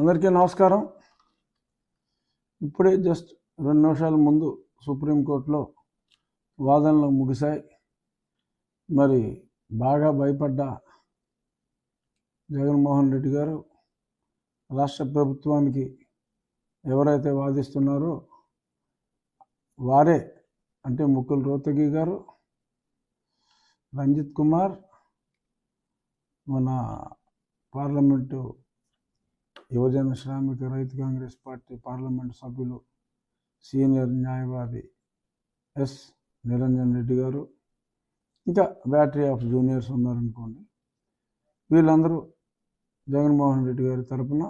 అందరికీ నమస్కారం. ఇప్పుడే జస్ట్ రెండు నిమిషాల ముందు సుప్రీంకోర్టులో వాదనలు ముగిశాయి. మరి బాగా భయపడ్డ జగన్మోహన్ రెడ్డి గారు రాష్ట్ర ప్రభుత్వానికి ఎవరైతే వాదిస్తున్నారో వారే అంటే ముక్కుల రోతగి గారు రంజిత్ కుమార్ మన పార్లమెంటు యువజన శ్రామిక రైతు కాంగ్రెస్ పార్టీ పార్లమెంటు సభ్యులు సీనియర్ న్యాయవాది ఎస్ నిరంజన్ రెడ్డి గారు. ఇంకా బ్యాటరీ ఆఫ్ జూనియర్స్ ఉన్నారనుకోండి. వీళ్ళందరూ జగన్మోహన్ రెడ్డి గారి తరపున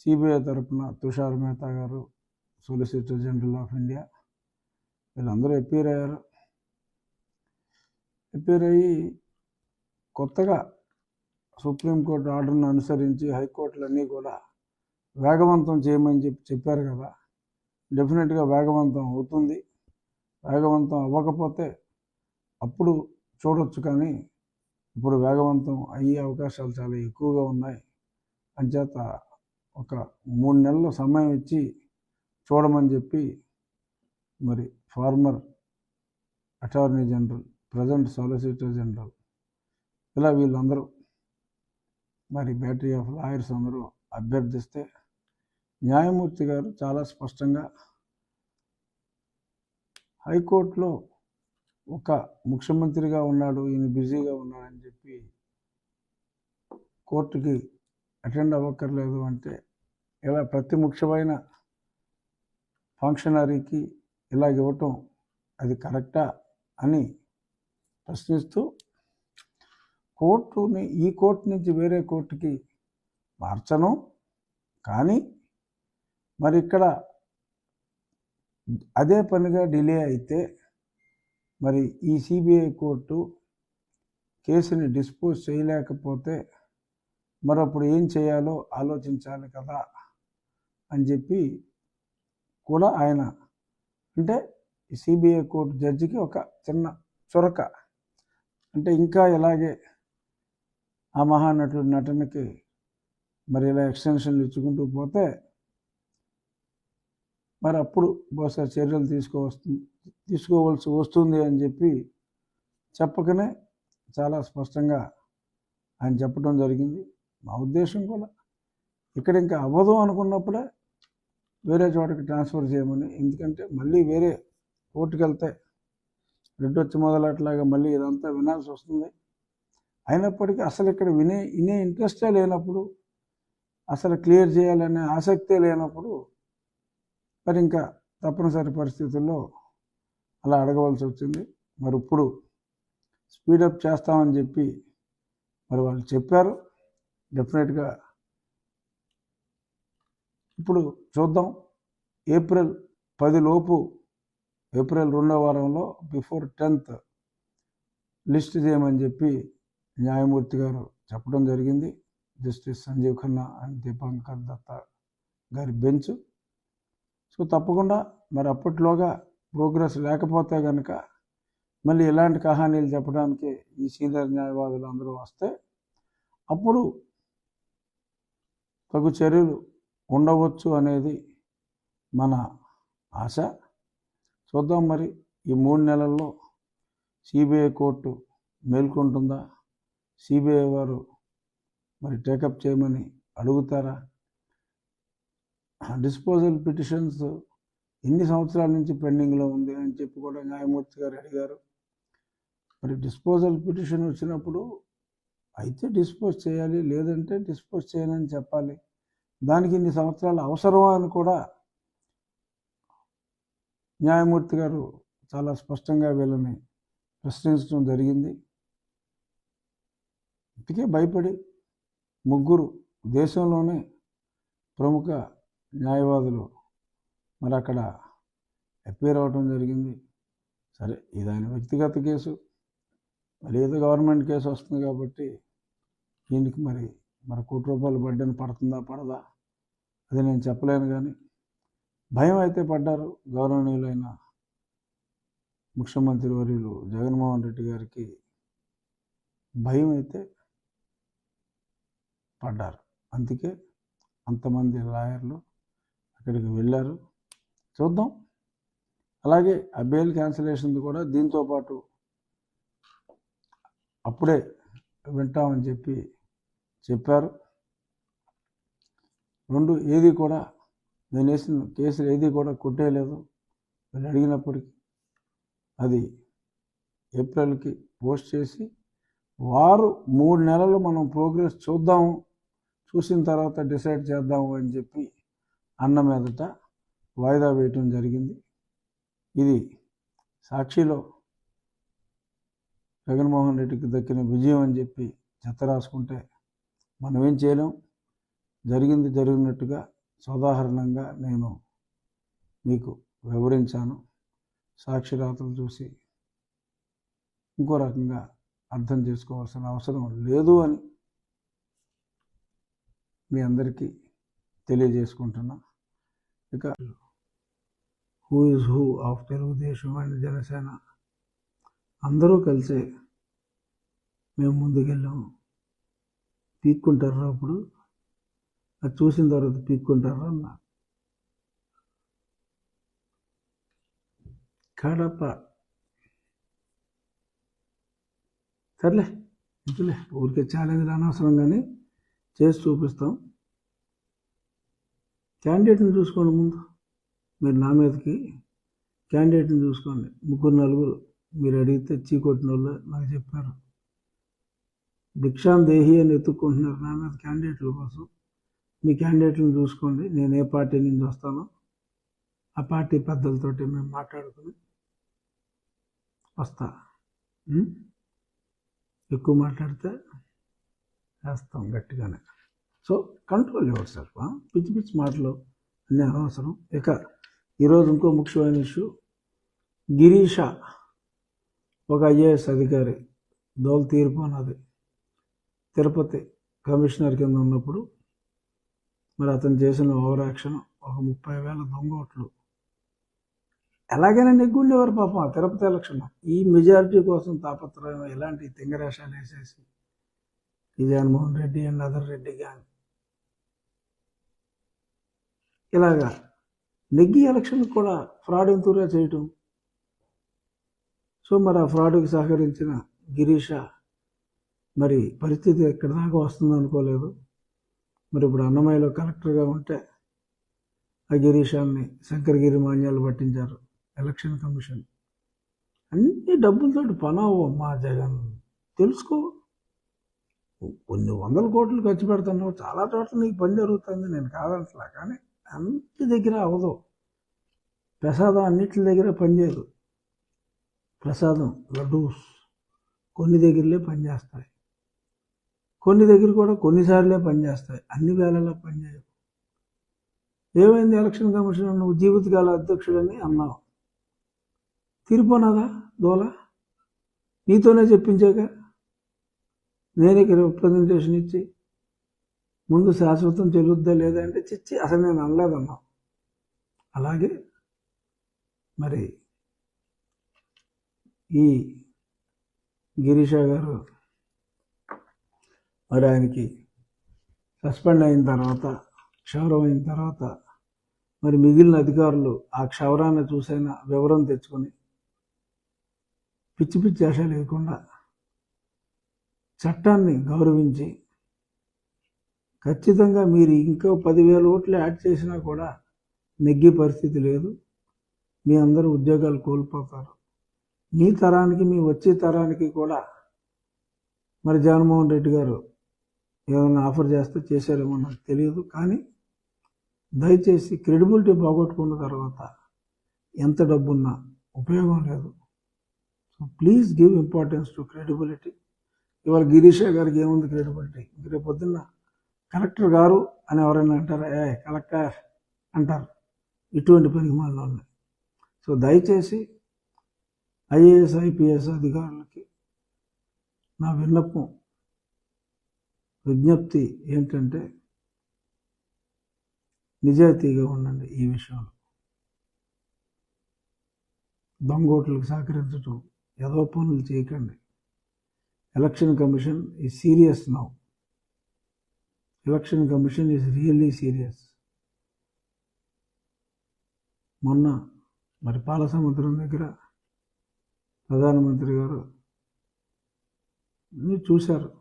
సిబిఐ తరపున తుషార్ మెహతా గారు సొలిసిటర్ జనరల్ ఆఫ్ ఇండియా వీళ్ళందరూ అపీర్ అయ్యారు. అపీర్ అయ్యి కొత్తగా సుప్రీంకోర్టు ఆర్డర్ను అనుసరించి హైకోర్టులన్నీ కూడా వేగవంతం చేయమని చెప్పి చెప్పారు కదా. డెఫినెట్గా వేగవంతం అవుతుంది. వేగవంతం అవ్వకపోతే అప్పుడు చూడొచ్చు కానీ ఇప్పుడు వేగవంతం అయ్యే అవకాశాలు చాలా ఎక్కువగా ఉన్నాయి. అంచేత ఒక మూడు నెలలు సమయం ఇచ్చి చూడమని చెప్పి మరి former attorney general present solicitor general ఇలా వీళ్ళందరూ మరి బ్యాటరీ ఆఫ్ లాయర్స్ అందరూ అభ్యర్థిస్తే న్యాయమూర్తి గారు చాలా స్పష్టంగా హైకోర్టులో ఒక ముఖ్యమంత్రిగా ఉన్నాడు ఈయన బిజీగా ఉన్నాడని చెప్పి కోర్టుకి అటెండ్ అవ్వక్కర్లేదు అంటే ఇలా ప్రతి ముఖ్యమైన ఫంక్షనరీకి ఇలా ఇవ్వటం అది కరెక్టా అని ప్రశ్నిస్తూ కోర్టుని ఈ కోర్టు నుంచి వేరే కోర్టుకి మార్చను. కానీ మరి ఇక్కడ అదే పనిగా డిలే అయితే మరి ఈ సిబిఐ కోర్టు కేసుని డిస్పోజ్ చేయలేకపోతే మరప్పుడు ఏం చేయాలో ఆలోచించాలి కదా అని చెప్పి కూడా ఆయన అంటే సిబిఐ కోర్టు జడ్జికి ఒక చిన్న చొరక. అంటే ఇంకా ఇలాగే ఆ మహానటుడు నటనకి మరి ఇలా ఎక్స్టెన్షన్లు ఇచ్చుకుంటూ పోతే మరి అప్పుడు బహుశా చర్యలు తీసుకోవస్తుంది తీసుకోవాల్సి వస్తుంది అని చెప్పి చెప్పకనే చాలా స్పష్టంగా ఆయన చెప్పడం జరిగింది. మా ఉద్దేశం కూడా ఇక్కడ ఇంకా అవ్వదు అనుకున్నప్పుడే వేరే చోటకి ట్రాన్స్ఫర్ చేయమని ఎందుకంటే మళ్ళీ వేరే కోర్టుకు వెళ్తే వచ్చి మొదలట్లాగా మళ్ళీ ఇదంతా వినాల్సి వస్తుంది. అయినప్పటికీ అసలు ఇక్కడ వినే వినే ఇంట్రెస్టే లేనప్పుడు అసలు క్లియర్ చేయాలనే ఆసక్తే లేనప్పుడు మరి ఇంకా తప్పనిసరి పరిస్థితుల్లో అలా అడగవలసి వచ్చింది. మరి ఇప్పుడు స్పీడప్ చేస్తామని చెప్పి మరి వాళ్ళు చెప్పారు. డెఫినెట్గా ఇప్పుడు చూద్దాం. ఏప్రిల్ పదిలోపు ఏప్రిల్ రెండో వారంలో బిఫోర్ టెన్త్ లిస్ట్ చేయమని చెప్పి న్యాయమూర్తి గారు చెప్పడం జరిగింది. జస్టిస్ సంజీవ్ ఖన్నా అండ్ దీపాంకర్ దత్త గారి బెంచ్. సో తప్పకుండా మరి అప్పట్లోగా ప్రోగ్రెస్ లేకపోతే కనుక మళ్ళీ ఇలాంటి కహానీలు చెప్పడానికి ఈ సీనియర్ న్యాయవాదులు అందరూ వస్తే అప్పుడు తగు చర్యలు ఉండవచ్చు అనేది మన ఆశ. చూద్దాం మరి ఈ మూడు నెలల్లో సిబిఐ కోర్టు మేల్కొంటుందా? సిబిఐ వారు మరి టేకప్ చేయమని అడుగుతారా? డిస్పోజల్ పిటిషన్స్ ఎన్ని సంవత్సరాల నుంచి పెండింగ్లో ఉంది అని చెప్పి కూడా న్యాయమూర్తి గారు అడిగారు. మరి డిస్పోజల్ పిటిషన్ వచ్చినప్పుడు అయితే డిస్పోజ్ చేయాలి లేదంటే డిస్పోజ్ చేయనని చెప్పాలి. దానికి ఇన్ని సంవత్సరాలు అవసరమా అని కూడా న్యాయమూర్తి గారు చాలా స్పష్టంగా వీళ్ళని ప్రశ్నించడం జరిగింది. ఇంతకే భయపడి ముగ్గురు దేశంలోనే ప్రముఖ న్యాయవాదులు మరి అక్కడ అపేర్ అవ్వటం జరిగింది. సరే ఇది ఆయన వ్యక్తిగత కేసు. మరి ఏదో గవర్నమెంట్ కేసు వస్తుంది కాబట్టి దీనికి మరి మరి కోటి రూపాయలు బడ్డని పడుతుందా పడదా? అది నేను చెప్పలేను కానీ భయం అయితే పడ్డారు గౌరవనీయులైన ముఖ్యమంత్రి వర్యులు జగన్మోహన్ రెడ్డి గారికి భయం అయితే పడ్డారు. అందుకే అంతమంది లాయర్లు అక్కడికి వెళ్ళారు. చూద్దాం. అలాగే ఆ బెయిల్ క్యాన్సిలేషన్ కూడా దీంతో పాటు అప్పుడే వింటామని చెప్పి చెప్పారు. రెండు ఏది కూడా నేను వేసిన కేసులు ఏది కూడా కొట్టేయలేదు వీళ్ళు అడిగినప్పటికీ అది ఏప్రిల్కి పోస్ట్ చేసి వారు మూడు నెలలు మనం ప్రోగ్రెస్ చూద్దాం చూసిన తర్వాత డిసైడ్ చేద్దాము అని చెప్పి అన్న మీదట వాయిదా వేయటం జరిగింది. ఇది సాక్షిలో జగన్మోహన్ రెడ్డికి దక్కిన విజయం అని చెప్పి చెత్త రాసుకుంటే మనం ఏం చేయలేం. జరిగింది జరిగినట్టుగా సోదాహరణంగా నేను మీకు వివరించాను. సాక్షిరాతలు చూసి ఇంకో రకంగా అర్థం చేసుకోవాల్సిన అవసరం లేదు అని మీ అందరికీ తెలియజేసుకుంటున్నా. ఇక who is who of Telugu Desam and Janasena అందరూ కలిసే మేము ముందుకెళ్ళాము. పీక్కుంటారా అప్పుడు? అది చూసిన తర్వాత పీక్కుంటారా అన్న? కడప సర్లే ఇంతలే. ఊరికే ఛాలెంజ్ అనవసరం కానీ చేసి చూపిస్తాం. క్యాండిడేట్ని చూసుకోండి ముందు. మీరు నా మీదకి క్యాండిడేట్ని చూసుకోండి. ముగ్గురు నలుగురు. మీరు అడిగితే చీకొట్టిన వాళ్ళు నాకు చెప్పారు. భిక్షాం దేహి అని ఎత్తుక్కుంటున్నారు నా మీద క్యాండిడేట్ల కోసం. మీ క్యాండిడేట్లను చూసుకోండి. నేను ఏ పార్టీ నుంచి వస్తానో ఆ పార్టీ పెద్దలతోటి మేము మాట్లాడుకుని వస్తా. ఎక్కువ మాట్లాడితే వేస్తాం గట్టిగానే. సో కంట్రోల్ ఎవరు సార్ పిచ్చి పిచ్చి మాటలు అన్నీ అనవసరం. ఇక ఈరోజు ఇంకో ముఖ్యమైన ఇష్యూ. గిరీష ఒక ఐఏఎస్ అధికారి దోల తీర్పు అన్నది. తిరుపతి కమిషనర్ కింద ఉన్నప్పుడు మరి అతను చేసిన ఓవర్ యాక్షన్ ఒక ముప్పై వేల దొంగ ఓట్లు. ఎలాగైనా నెగ్గుండేవారు పాపం? ఆ తిరుపతి ఎలక్షన్. ఈ మెజారిటీ కోసం తాపత్రయం ఎలాంటి తింగరేషాలు వేసేసి ఈ జగన్మోహన్ రెడ్డి అండ్ అదర్ రెడ్డి కానీ ఇలాగా నెగ్గి ఎలక్షన్ కూడా ఫ్రాడ్ ఎంతూరా చేయటం? సో మరి ఆ ఫ్రాడ్కి సహకరించిన గిరీష మరి పరిస్థితి ఎక్కడి దాకా వస్తుంది అనుకోలేదు. మరి ఇప్పుడు అన్నమయ్యలో కలెక్టర్గా ఉంటే ఆ గిరీషాన్ని శంకరగిరి మాన్యాలు పట్టించారు. Election commission. అన్ని డబ్బులతోటి పనావు మా జగన్. తెలుసుకో. కొన్ని వందల కోట్లు ఖర్చు పెడుతున్నావు. చాలా చోట్ల నీకు పని జరుగుతుంది. నేను కాదంటలా కానీ అంత దగ్గర అవ్వదు. ప్రసాదం అన్నిటి దగ్గర పనిచేయదు ప్రసాదం లడ్డూస్ కొన్ని దగ్గరలే పనిచేస్తాయి కొన్ని దగ్గర కూడా కొన్నిసార్లే పనిచేస్తాయి అన్ని వేళలా పనిచేయవు ఏమైంది ఎలక్షన్ కమిషన్? నువ్వు జీవితకాల అధ్యక్షుడని అన్నావు. తీరిపోనాదా దోల? నీతోనే చెప్పించాక నేను ఇక్కడ ప్రజెంటేషన్ ఇచ్చి ముందు శాశ్వతం చెల్లుద్దా లేదా అంటే చిచ్చి అసలు నేను అనలేదన్నా అలాగే మరి ఈ గిరీష గారు మరి ఆయనకి సస్పెండ్ అయిన తర్వాత క్షౌరం అయిన తర్వాత మరి మిగిలిన అధికారులు ఆ క్షౌరాన్ని చూసైనా వివరం తెచ్చుకొని పిచ్చి పిచ్చి ఆశ లేకుండా చట్టాన్ని గౌరవించి ఖచ్చితంగా మీరు ఇంకో పదివేల ఓట్లు యాడ్ చేసినా కూడా నెగ్గే పరిస్థితి లేదు. మీ అందరూ ఉద్యోగాలు కోల్పోతారు. మీ తరానికి మీ వచ్చే తరానికి కూడా మరి జగన్మోహన్ రెడ్డి గారు ఏదైనా ఆఫర్ చేస్తే చేశారేమో నాకు తెలియదు. కానీ దయచేసి క్రెడిబిలిటీ పోగొట్టుకున్న తర్వాత ఎంత డబ్బున్నా ఉపయోగం లేదు. So please give importance to credibility ఇవాళ గిరీష గారికి ఏముంది క్రెడిబిలిటీ రేపు పొద్దున్న కలెక్టర్ గారు అని ఎవరైనా అంటారా? ఏ కలెక్టర్ అంటారు. ఇటువంటి పనికి ఉన్నాయి సో దయచేసి ఐఏఎస్ ఐపీఎస్ అధికారులకి నా విన్నపం విజ్ఞప్తి ఏంటంటే నిజాయితీగా ఉండండి ఈ విషయంలో. దొంగోట్లకు సహకరించటం ఏదో పనులు చేయకండి. ఎలక్షన్ కమిషన్ ఈ serious now election commission is really serious మొన్న మరి పాలసముద్రం దగ్గర ప్రధానమంత్రి గారు చూశారు.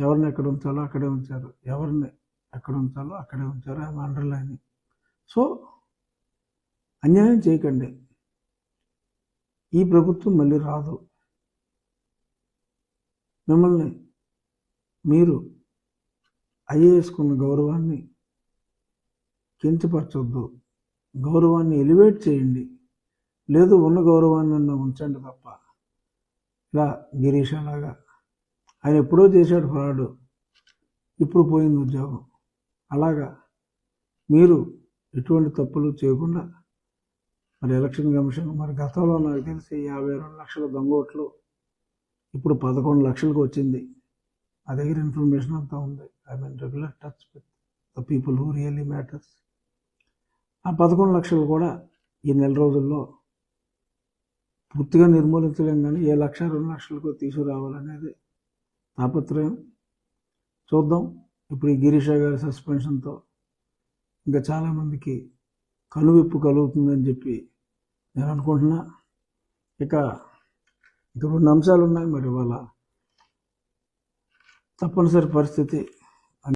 ఎవరిని ఎక్కడ ఉంచాలో అక్కడే ఉంచారు. ఎవరిని ఎక్కడ ఉంచాలో అక్కడే ఉంచారు. ఆమె అండర్లైన్ సో అన్యాయం చేయకండి. ఈ ప్రభుత్వం మళ్ళీ రాదు. మిమ్మల్ని మీరు ఐఏఎస్కున్న గౌరవాన్ని కించపరచొద్దు. గౌరవాన్ని ఎలివేట్ చేయండి. లేదు ఉన్న గౌరవాన్ని అన్న ఉంచండి తప్ప. ఇలా గిరీష్ అలాగా ఆయన ఎప్పుడో చేశాడు ఫ్రాడ్. ఇప్పుడు పోయింది ఉద్యోగం. అలాగా మీరు ఎటువంటి తప్పులు చేయకుండా మరి ఎలక్షన్ కమిషన్ మరి గతంలో నాకు తెలిసి యాభై రెండు లక్షల దొంగ ఓట్లు ఇప్పుడు పదకొండు లక్షలకు వచ్చింది. నా దగ్గర ఇన్ఫర్మేషన్ అంతా ఉంది. I mean regular touch with the people who really matters ఆ పదకొండు లక్షలు కూడా ఈ నెల రోజుల్లో పూర్తిగా నిర్మూలించలేం కానీ ఏ లక్ష రెండు లక్షలకు తీసుకురావాలనేది తాపత్రయం. చూద్దాం. ఇప్పుడు ఈ గిరీష గారి సస్పెన్షన్తో ఇంకా చాలామందికి కనువిప్పు కలుగుతుందని చెప్పి నేను అనుకుంటున్నా ఇక ఇక రెండు అంశాలు ఉన్నాయి మరి వాళ్ళ తప్పనిసరి పరిస్థితి